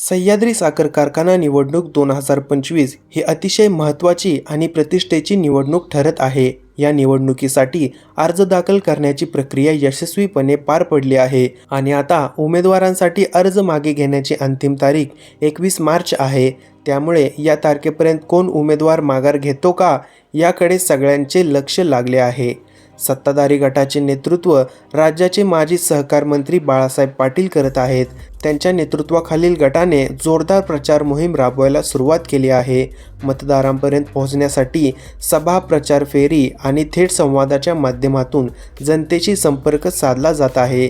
सह्याद्री साखर कारखाना निवडणूक दोन हजार पंचवीस ही अतिशय महत्त्वाची आणि प्रतिष्ठेची निवडणूक ठरत आहे. या निवडणुकीसाठी अर्ज दाखल करण्याची प्रक्रिया यशस्वीपणे पार पडली आहे आणि आता उमेदवारांसाठी अर्ज मागे घेण्याची अंतिम तारीख एकवीस मार्च आहे. त्यामुळे या तारखेपर्यंत कोण उमेदवार माघार घेतो का याकडे सगळ्यांचे लक्ष लागले आहे. सत्ताधारी गटाचे नेतृत्व राज्याचे माजी सहकार मंत्री बाळासाहेब पाटील करत आहेत. त्यांच्या नेतृत्वाखालील गटाने जोरदार प्रचार मोहीम राबवायला सुरुवात केली आहे. मतदारांपर्यंत पोहोचण्यासाठी सभा प्रचार फेरी आणि थेट संवादाच्या माध्यमातून जनतेशी संपर्क साधला जात आहे.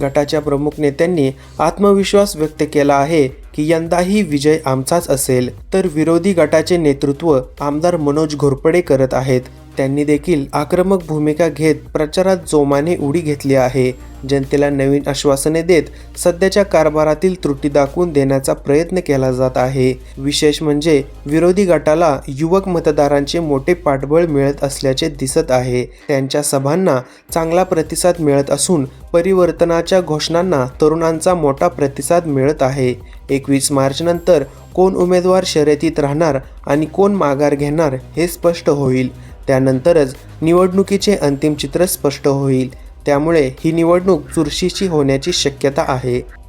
गटाच्या प्रमुख नेत्यांनी आत्मविश्वास व्यक्त केला आहे की यंदाही विजय आमचाच असेल. तर विरोधी गटाचे नेतृत्व आमदार मनोज घोरपडे करत आहेत. त्यांनी देखील आक्रमक भूमिका घेत प्रचारात जोमाने उडी घेतली आहे. जनतेला नवीन आश्वासने देत सध्याच्या कारभारातील त्रुटी दाखवून देण्याचा प्रयत्न केला जात आहे. विशेष म्हणजे विरोधी गटाला युवक मतदारांचे मोठे पाठबळ मिळत असल्याचे दिसत आहे. त्यांच्या सभांना चांगला प्रतिसाद मिळत असून परिवर्तनाच्या घोषणांना तरुणांचा मोठा प्रतिसाद मिळत आहे. एकवीस मार्च नंतर कोण उमेदवार शर्यतीत राहणार आणि कोण माघार घेणार हे स्पष्ट होईल. त्यानंतरच निवडणुकीचे अंतिम चित्र स्पष्ट होईल. त्यामुळे ही निवडणूक चुरशीची होण्याची शक्यता आहे.